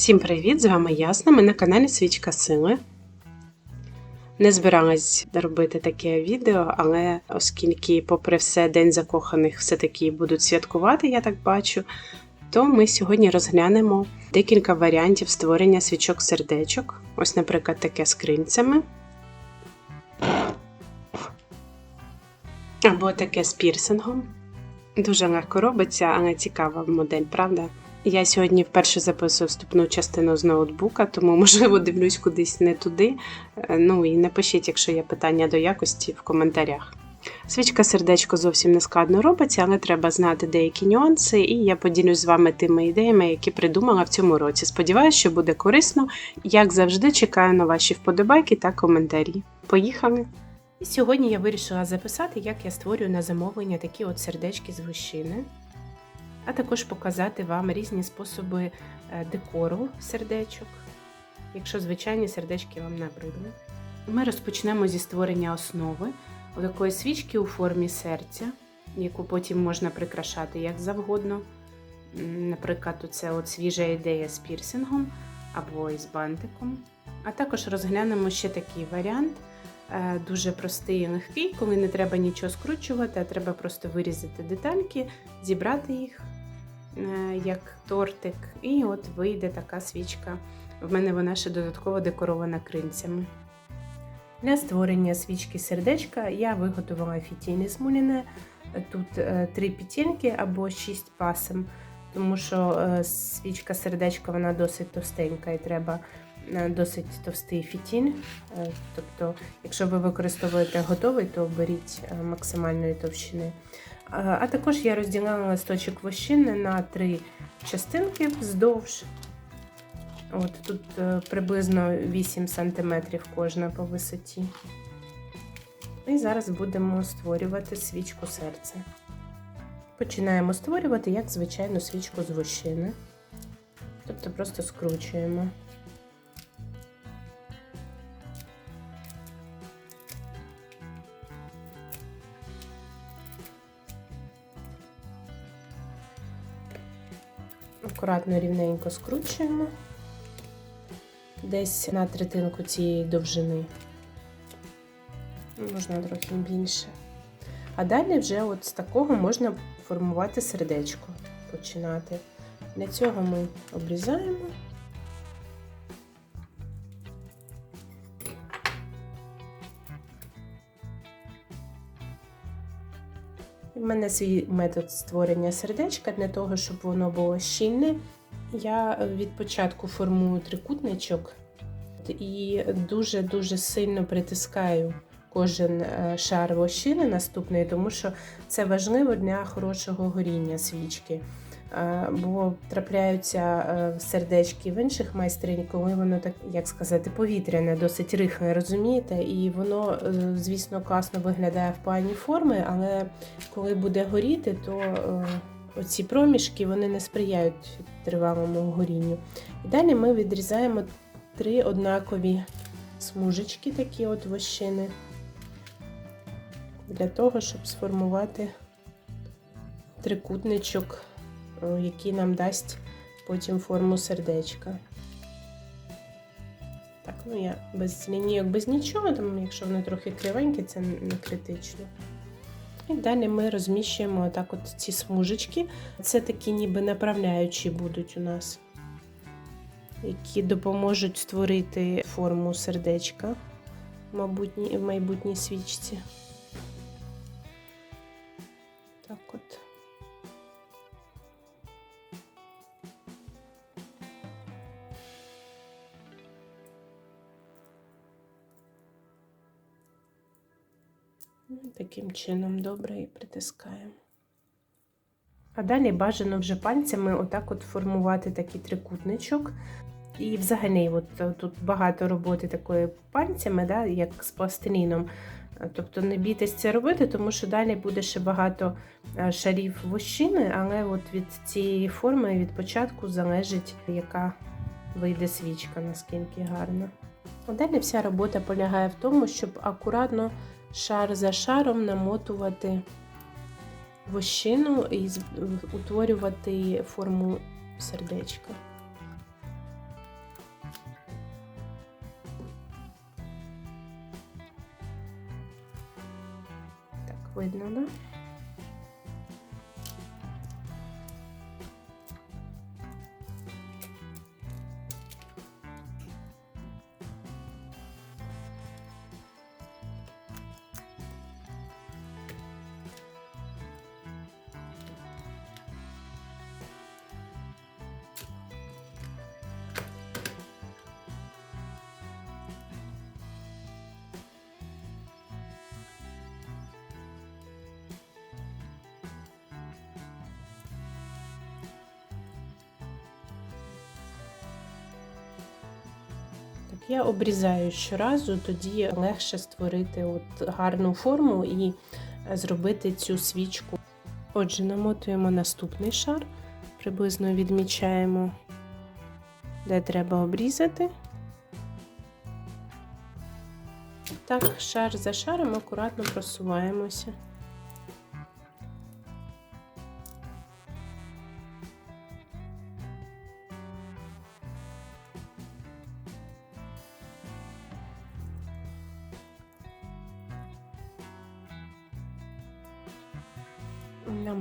Всім привіт! З вами Ясна. Ми на каналі Свічка Сили. Не збиралась робити таке відео, але оскільки, попри все, День закоханих все-таки будуть святкувати, я так бачу, то ми сьогодні розглянемо декілька варіантів створення свічок сердечок. Ось, наприклад, таке з крильцями. Або таке з пірсингом. Дуже легко робиться, але цікава модель, правда? Я сьогодні вперше записую вступну частину з ноутбука, тому, можливо, дивлюсь кудись не туди. Е, Ну і напишіть, якщо є питання до якості в коментарях. Свічка сердечко зовсім не складно робиться, але треба знати деякі нюанси, і я поділюсь з вами тими ідеями, які придумала в цьому році. Сподіваюсь, що буде корисно. Як завжди, чекаю на ваші вподобайки та коментарі. Поїхали! Сьогодні я вирішила записати, як я створюю на замовлення такі от сердечки з гущини а також показати вам різні способи е, декору сердечок, якщо звичайні сердечки вам набридли. Ми розпочнемо зі створення основи такої свічки у формі серця, яку потім можна прикрашати як завгодно. Наприклад, це от свіжа ідея з пірсингом або із бантиком. А також розглянемо ще такий варіант, е, дуже простий і легкий, коли не треба нічого скручувати, а треба просто вирізати детальки, зібрати їх як тортик, і от вийде така свічка. В мене вона ще додатково декорована крильцями. Для створення свічки сердечка я виготовила фітіни з муліне. Тут е, три петельки або шість пасем, тому що е, свічка сердечка вона досить товстенька і треба е, досить товстий фітіль. Тобто, якщо ви використовуєте готовий, то беріть максимальної товщини. А також я розділила листочок вощини на три частинки вздовж. От Тут приблизно 8 см кожна по висоті. І зараз будемо створювати свічку серця. Починаємо створювати як звичайну свічку з вощини. Тобто просто скручуємо. Акуратно рівненько скручуємо десь на третинку цієї довжини можна трохи більше. А далі вже от з такого можна формувати сердечко, починати. Для цього ми обрізаємо. Мене свій метод створення сердечка для того, щоб воно було щільне. Я від початку формую трикутничок і дуже-дуже сильно притискаю кожен е, шар вощини наступний, тому що це важливо для хорошого горіння свічки. Е, бо трапляються е, сердечки в інших майстринь, коли воно так, як сказати, повітряне, досить рихле, розумієте? І воно, звісно, класно виглядає в плані форми, але коли буде горіти, то оці проміжки вони не сприяють тривалому горінню. І далі ми відрізаємо три однакові смужечки, такі от вощини для того, щоб сформувати трикутничок, е, який нам дасть потім форму сердечка. Так, ну я без лінійок, без нічого, там, якщо вони трохи кривенькі, це не критично. І далі ми розміщуємо отак от ці смужечки. Це такі ніби направляючі будуть у нас, які допоможуть створити форму сердечка в майбутній свічці. Так от. Таким чином добре і притискаємо. А далі бажано вже пальцями отак от формувати такий трикутничок. І взагалі, от тут багато роботи такої пальцями, да, як з пластиліном. Тобто не бійтесь це робити, тому що далі буде ще багато е, шарів вощини, але от від цієї форми від початку залежить, яка вийде свічка, наскільки гарна. Далі вся робота полягає в тому, щоб акуратно шар за шаром намотувати вощину і утворювати форму сердечка. Так, видно, да? Я обрізаю щоразу, тоді легше створити от гарну форму і е, зробити цю свічку. Отже, намотуємо наступний шар, приблизно відмічаємо, де треба обрізати. Так, шар за шаром акуратно просуваємося.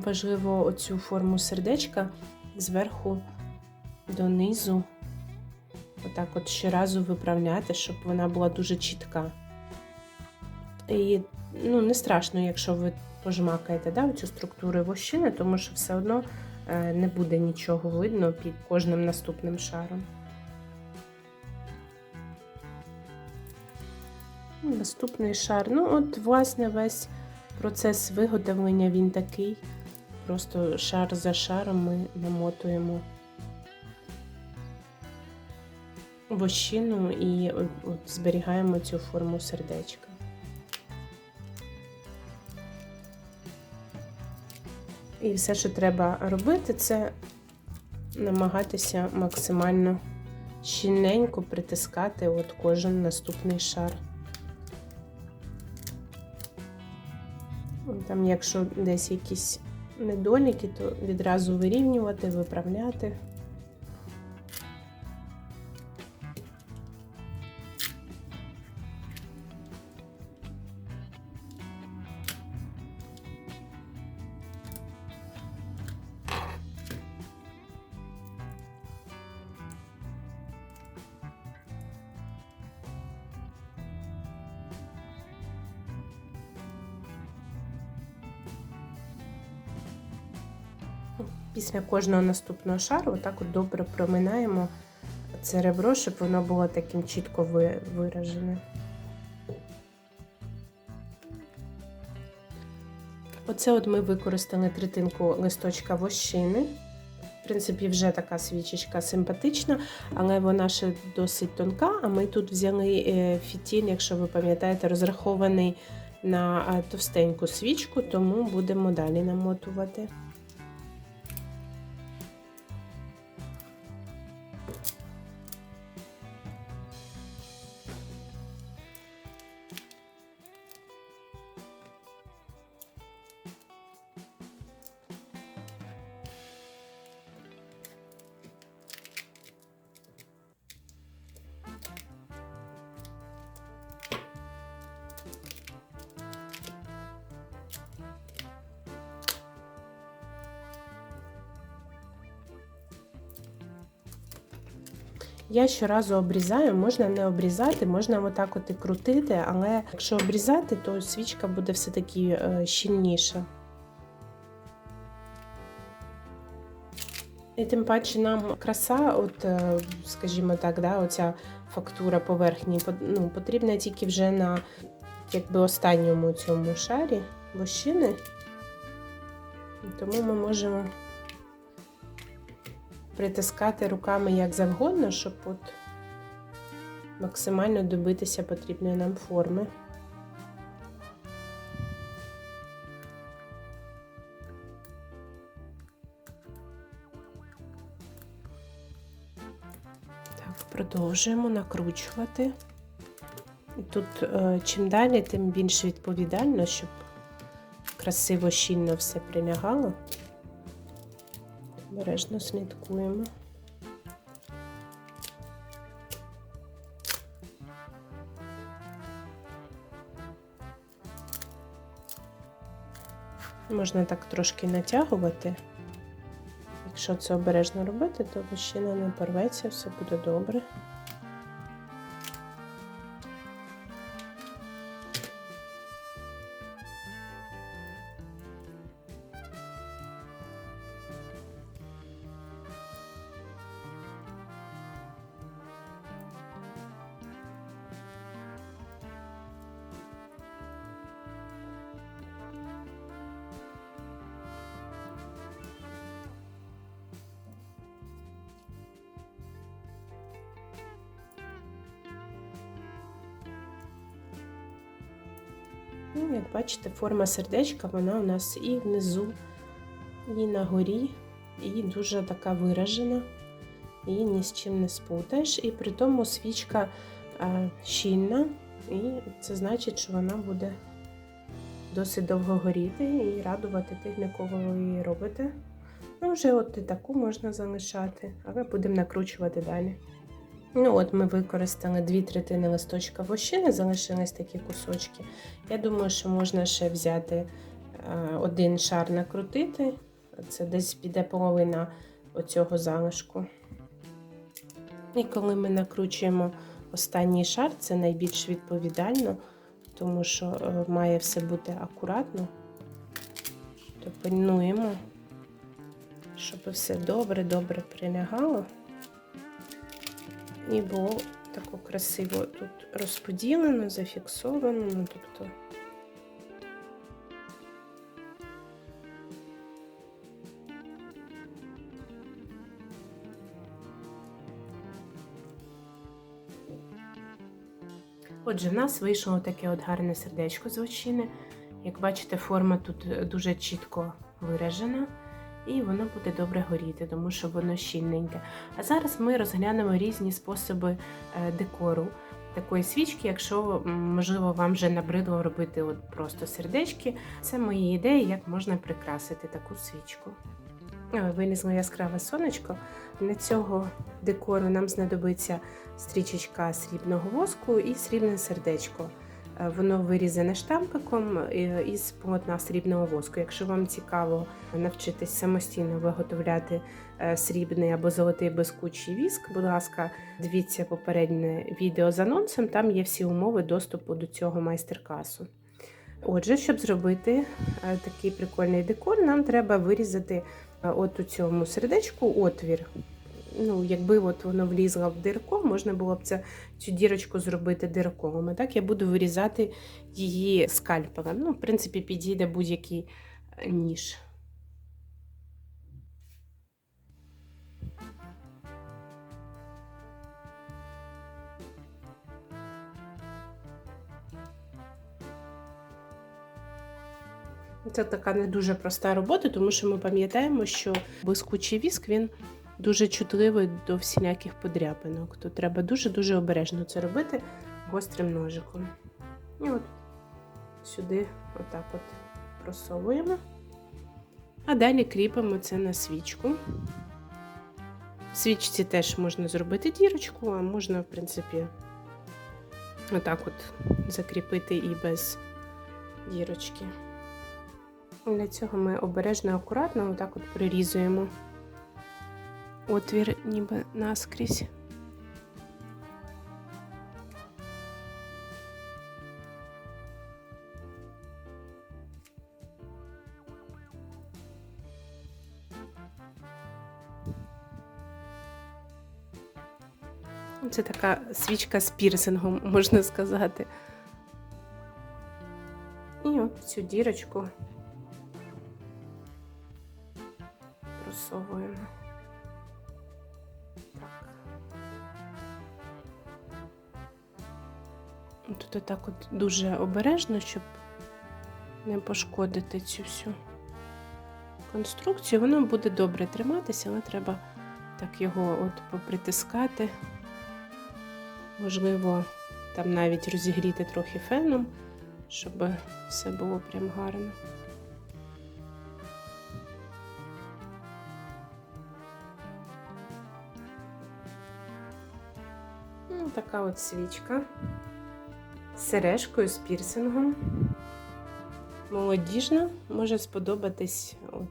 Важливо оцю форму сердечка зверху донизу, отак от щоразу виправляти, щоб вона була дуже чітка. І ну, не страшно, якщо ви пожмакаєте да, цю структуру вощини, тому що все одно е, не буде нічого видно під кожним наступним шаром. Наступний шар. Ну, от, власне, весь процес виготовлення він такий. Просто шар за шаром ми намотуємо вощину і от, зберігаємо цю форму сердечка. І все, що треба робити, це намагатися максимально щільненько притискати от кожен наступний шар. Там, якщо десь якісь недоліки, то відразу вирівнювати, виправляти. Після кожного наступного шару отак от добре проминаємо це ребро, щоб воно було таким чітко виражене. Оце от ми використали третинку листочка вощини. В принципі, вже така свічечка симпатична, але вона ще досить тонка. А ми тут взяли е, фітіль, якщо ви пам'ятаєте, розрахований на е, товстеньку свічку, тому будемо далі намотувати. Я щоразу обрізаю, можна не обрізати, можна отак от і крутити, але якщо обрізати, то свічка буде все-таки е, щільніша. І тим паче нам краса, от, е, скажімо так, да, оця фактура поверхні ну, потрібна тільки вже на якби, останньому цьому шарі вощини. Тому ми можемо притискати руками як завгодно, щоб от максимально добитися потрібної нам форми. Так, продовжуємо накручувати. І тут е, чим далі, тим більш відповідально, щоб красиво щільно все прилягало. Обережно слідкуємо. Можна так трошки натягувати. Якщо це обережно робити, то вищина не порветься, все буде добре. Форма сердечка, вона у нас і внизу, і на горі, і дуже така виражена, і ні з чим не спутаєш. І при тому свічка щільна, і це значить, що вона буде досить довго горіти і радувати тих, для кого ви її робите. Ну, вже от і таку можна залишати, але будемо накручувати далі. Ну, от ми використали дві третини листочка вощини, залишились такі кусочки. Я думаю, що можна ще взяти е, один шар накрутити. Це десь піде половина оцього залишку. І коли ми накручуємо останній шар, це найбільш відповідально, тому що е, має все бути акуратно. То пильнуємо, щоб все добре-добре прилягало. І було тако красиво тут розподілено, зафіксовано. Ну, тобто Отже, в нас вийшло таке от гарне сердечко з очини. Як бачите, форма тут дуже чітко виражена і воно буде добре горіти, тому що воно щільненьке. А зараз ми розглянемо різні способи е, декору такої свічки, якщо можливо вам вже набридло робити от просто сердечки. Це мої ідеї, як можна прикрасити таку свічку. Е, Вилізло яскраве сонечко. Для цього декору нам знадобиться стрічечка срібного воску і срібне сердечко. Е, Воно вирізане штампиком е, із полотна срібного воску. Якщо вам цікаво навчитись самостійно виготовляти е, срібний або золотий блискучий віск, будь ласка, дивіться попереднє відео з анонсом, там є всі умови доступу до цього майстер-класу. Отже, щоб зробити такий прикольний декор, нам треба вирізати от у цьому сердечку отвір ну, якби от воно влізло в дирко, можна було б це, цю дірочку зробити дирковим. А так я буду вирізати її скальпелем. Ну, в принципі, підійде будь-який е, ніж. Це така не дуже проста робота, тому що ми пам'ятаємо, що блискучий віск він дуже чутливий до всіляких подряпинок. То треба дуже-дуже обережно це робити гострим ножиком. І от сюди отак от просовуємо. А далі кріпимо це на свічку. В свічці теж можна зробити дірочку, а можна, в принципі, отак от закріпити і без дірочки. Для цього ми обережно, акуратно отак от прирізуємо отвір ніби наскрізь. Це така свічка з пірсингом, можна сказати. І от цю дірочку просовуємо. Тут отак от дуже обережно, щоб не пошкодити цю всю конструкцію. Воно буде добре триматися, але треба так його от попритискати. Можливо, там навіть розігріти трохи феном, щоб все було прям гарно. Ну, така от свічка сережкою, з пірсингом. молодіжна, може сподобатись от,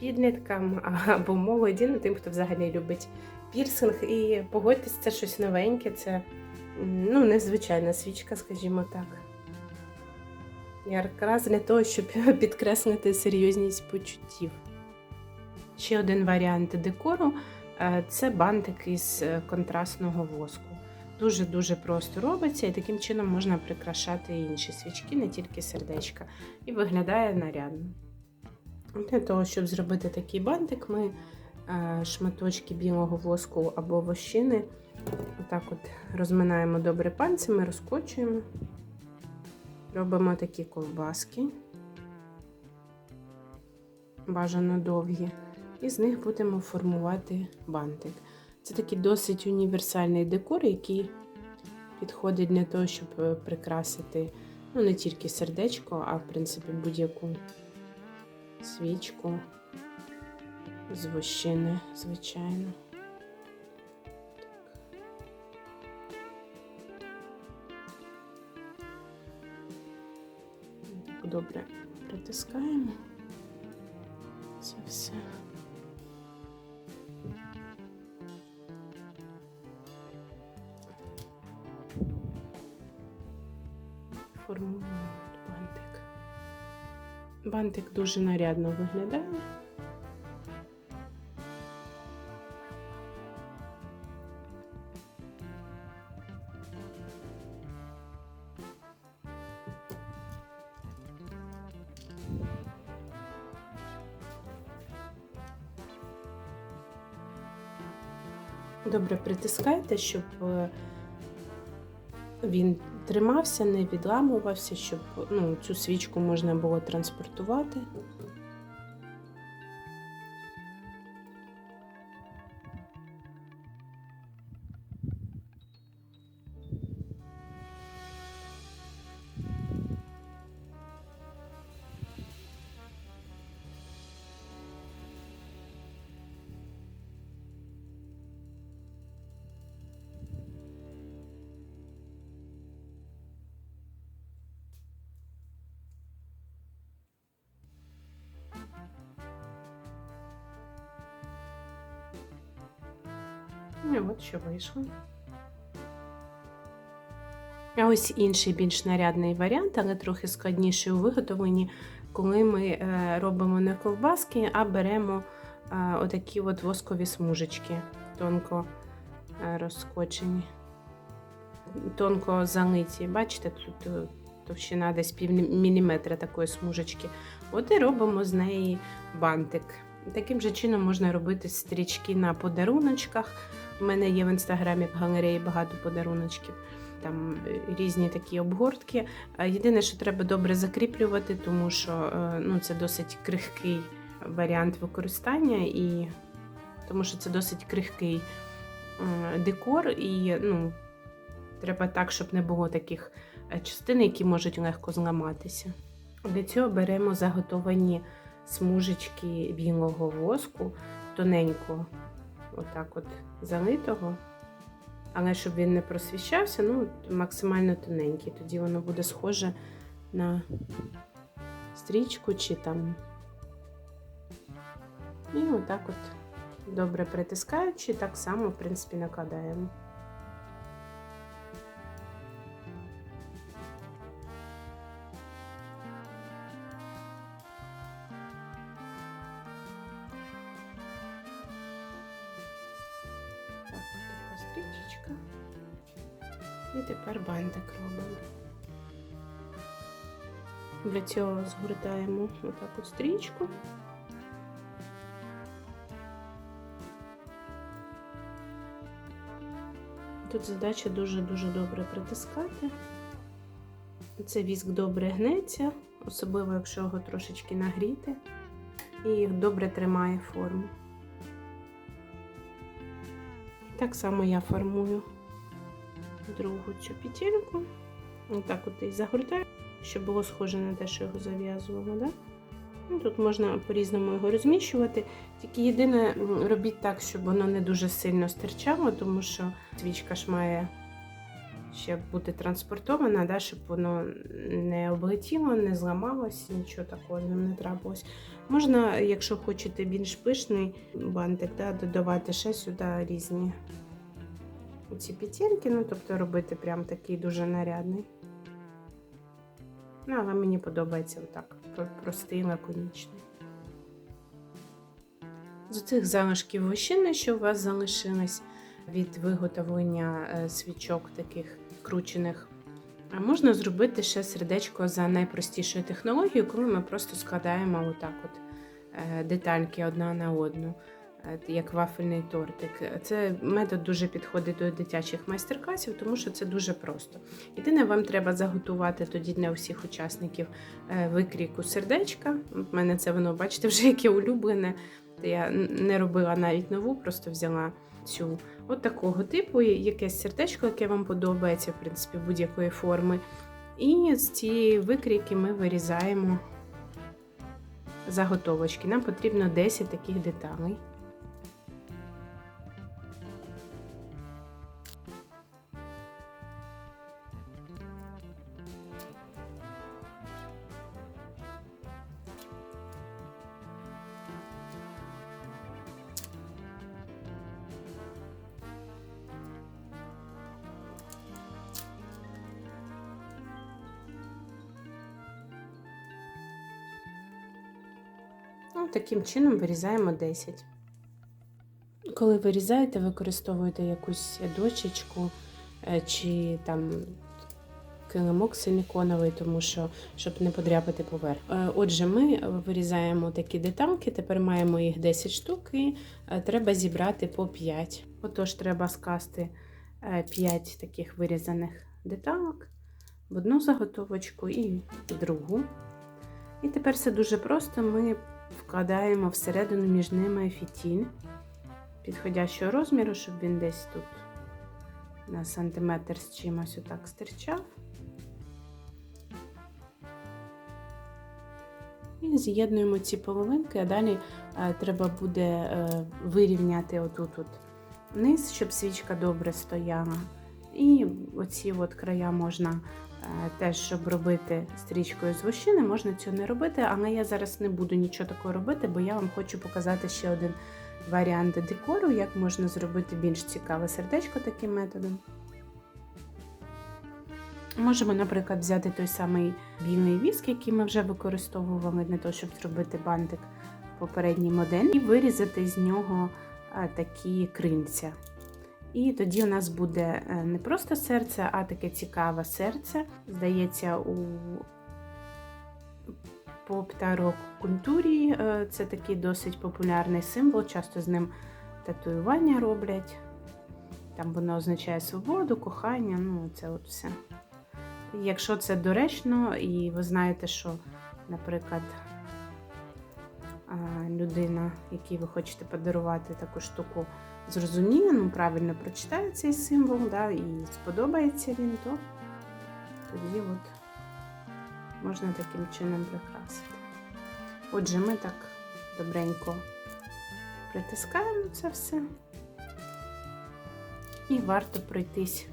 підліткам або молоді, ну, тим, хто взагалі любить пірсинг. І погодьтесь, це щось новеньке, це ну, незвичайна свічка, скажімо так. Якраз для того, щоб підкреслити серйозність почуттів. Ще один варіант декору е, це бантик із е, контрастного воску. Дуже-дуже просто робиться, і таким чином можна прикрашати інші свічки, не тільки сердечка. І виглядає нарядно. Для того, щоб зробити такий бантик, ми е, шматочки білого воску або вощини отак от розминаємо добре пальцями, розкочуємо. Робимо такі ковбаски, бажано довгі, і з них будемо формувати бантик. Це такий досить універсальний декор, який підходить для того, щоб е, прикрасити ну, не тільки сердечко, а в принципі будь-яку свічку з вощини, звичайно. Добре притискаємо це все. Бантик дуже нарядно виглядає. Добре притискайте, щоб е, він тримався, не відламувався, щоб ну, цю свічку можна було транспортувати. І от що вийшло. А ось інший більш нарядний варіант, але трохи складніший у виготовленні, коли ми е, робимо не ковбаски, а беремо е, отакі от воскові смужечки, тонко е, розкочені, тонко залиті. Бачите, тут товщина десь пів міліметра такої смужечки. От і робимо з неї бантик. Таким же чином можна робити стрічки на подаруночках. У мене є в інстаграмі в галереї багато подаруночків. Там е, різні такі обгортки. Єдине, що треба добре закріплювати, тому що е, ну, це досить крихкий варіант використання, і тому що це досить крихкий е, декор, і ну, треба так, щоб не було таких е, частин, які можуть легко зламатися. Для цього беремо заготовані смужечки білого воску, тоненько, отак от залитого. Але щоб він не просвіщався, ну, максимально тоненький. Тоді воно буде схоже на стрічку чи там. І отак от добре притискаючи, так само, в принципі, накладаємо. І тепер бантик робимо. Для цього згортаємо отак от стрічку. Тут задача дуже-дуже добре притискати. Це віск добре гнеться, особливо якщо його трошечки нагріти, і добре тримає форму. Так само я формую другу цю петельку. Отак от і загортаю, щоб було схоже на те, що його зав'язувала. Да? Ну, Тут можна по-різному його розміщувати. Тільки єдине, робіть так, щоб воно не дуже сильно стирчало, тому що свічка ж має ще бути транспортована, да, щоб воно не облетіло, не зламалось, нічого такого з ним не трапилось. Можна, якщо хочете більш пишний бантик, да, додавати ще сюди різні ці петельки, ну тобто робити прям такий дуже нарядний. Ну, але мені подобається отак, простий, лаконічний. З цих залишків вощини, що у вас залишилось від виготовлення е, свічок таких кручених, можна зробити ще сердечко за найпростішою технологією, коли ми просто складаємо отак от е, детальки одна на одну, як вафельний тортик. Це метод дуже підходить до дитячих майстер-класів, тому що це дуже просто. Єдине, вам треба заготувати тоді для усіх учасників е, викрійку сердечка. У мене це воно, бачите, вже яке улюблене. Я не робила навіть нову, просто взяла цю от такого типу, якесь сердечко, яке вам подобається, в принципі, будь-якої форми. І з цієї викрійки ми вирізаємо заготовочки. Нам потрібно 10 таких деталей. Чином вирізаємо 10. Коли вирізаєте, використовуєте якусь дощечку е, чи там килимок силіконовий, тому що щоб не подряпати поверх. Е, Отже, ми вирізаємо такі детальки, тепер маємо їх 10 штук і е, треба зібрати по 5. Отож, треба скласти 5 таких вирізаних деталок в одну заготовочку і в другу. І тепер все дуже просто. Ми вкладаємо всередину між ними фітіль підходящого розміру, щоб він десь тут на сантиметр з чимось отак стирчав. І з'єднуємо ці половинки, а далі е, треба буде е, вирівняти отут от низ, щоб свічка добре стояла. І оці от края можна теж, щоб робити стрічкою з вощини, можна цього не робити, але я зараз не буду нічого такого робити, бо я вам хочу показати ще один варіант декору, як можна зробити більш цікаве сердечко таким методом. Можемо, наприклад, взяти той самий вільний віск, який ми вже використовували для того, щоб зробити бантик в попередній моделі, і вирізати з нього а, такі крильця. І тоді у нас буде е, не просто серце, а таке цікаве серце. Здається, у по птарокультурі е, це такий досить популярний символ, часто з ним татуювання роблять. Там воно означає свободу, кохання, ну це от все. Якщо це доречно, і ви знаєте, що, наприклад, людина, якій ви хочете подарувати таку штуку, зрозуміє, ну, правильно прочитає цей символ, да, і сподобається він, то тоді от можна таким чином прикрасити. Отже, ми так добренько притискаємо це все. І варто пройтись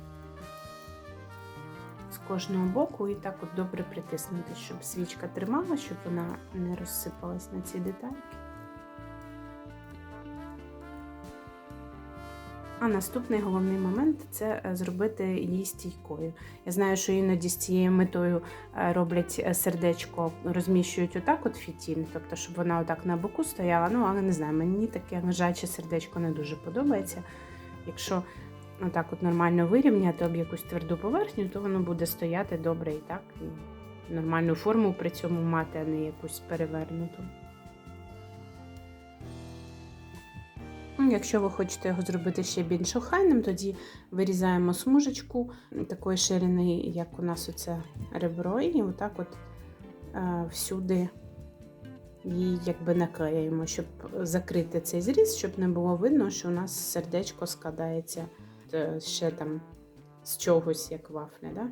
кожного боку і так от добре притиснути, щоб свічка тримала, щоб вона не розсипалась на ці детальки. А наступний головний момент це е, зробити її стійкою. Я знаю, що іноді з цією метою е, роблять е, сердечко, розміщують отак от фітіль, тобто, щоб вона отак на боку стояла. Ну, але не знаю, мені таке лежаче сердечко не дуже подобається. Якщо отак от нормально вирівняти об якусь тверду поверхню, то воно буде стояти добре і так, і нормальну форму при цьому мати, а не якусь перевернуту. Ну, Якщо ви хочете його зробити ще більш охайним, тоді вирізаємо смужечку такої ширини, як у нас оце ребро, і отак от е, всюди її якби наклеїмо, щоб закрити цей зріз, щоб не було видно, що у нас сердечко складається ще там з чогось, як вафля. Да?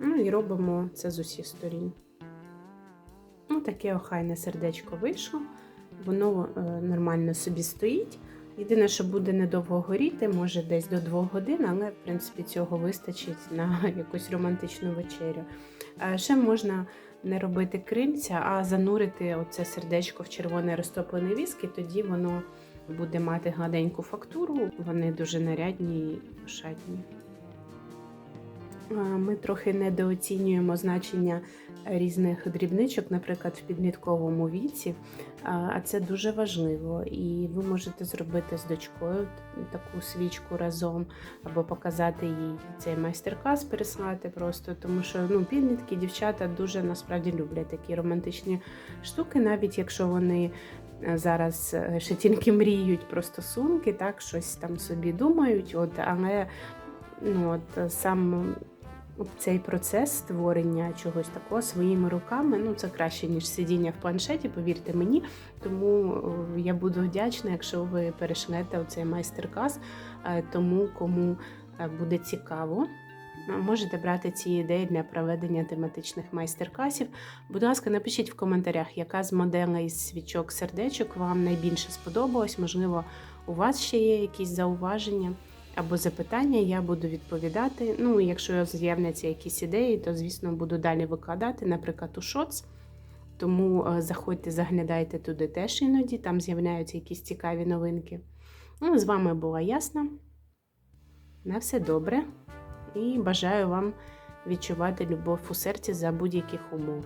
Ну і робимо це з усіх сторін. Ну, таке охайне сердечко вийшло. Воно е, нормально собі стоїть. Єдине, що буде недовго горіти, може десь до 2 годин, але в принципі цього вистачить на якусь романтичну вечерю. А ще можна не робити крильця, а занурити оце сердечко в червоний розтоплений віск, і тоді воно буде мати гладеньку фактуру. Вони дуже нарядні і ошатні. А, Ми трохи недооцінюємо значення різних дрібничок, наприклад, в підлітковому віці. А це дуже важливо. І ви можете зробити з дочкою таку свічку разом, або показати їй цей майстер-клас, переслати просто, тому що ну, підлітки, дівчата дуже насправді люблять такі романтичні штуки, навіть якщо вони зараз е, ще тільки мріють про стосунки, так, щось там собі думають, от, але ну, от, е, сам цей процес створення чогось такого своїми руками, ну це краще, ніж сидіння в планшеті, повірте мені. Тому е, я буду вдячна, якщо ви перешлете цей майстер-клас е, тому, кому е, буде цікаво. Можете брати ці ідеї для проведення тематичних майстер-класів. Будь ласка, напишіть в коментарях, яка з моделей свічок сердечок вам найбільше сподобалась. Можливо, у вас ще є якісь зауваження або запитання, я буду відповідати. Ну, якщо з'являться якісь ідеї, то, звісно, буду далі викладати, наприклад, у шоц. Тому е, заходьте, заглядайте туди теж іноді, там з'являються якісь цікаві новинки. Ну, з вами була Ясна. На все добре. І бажаю вам відчувати любов у серці за будь-яких умов.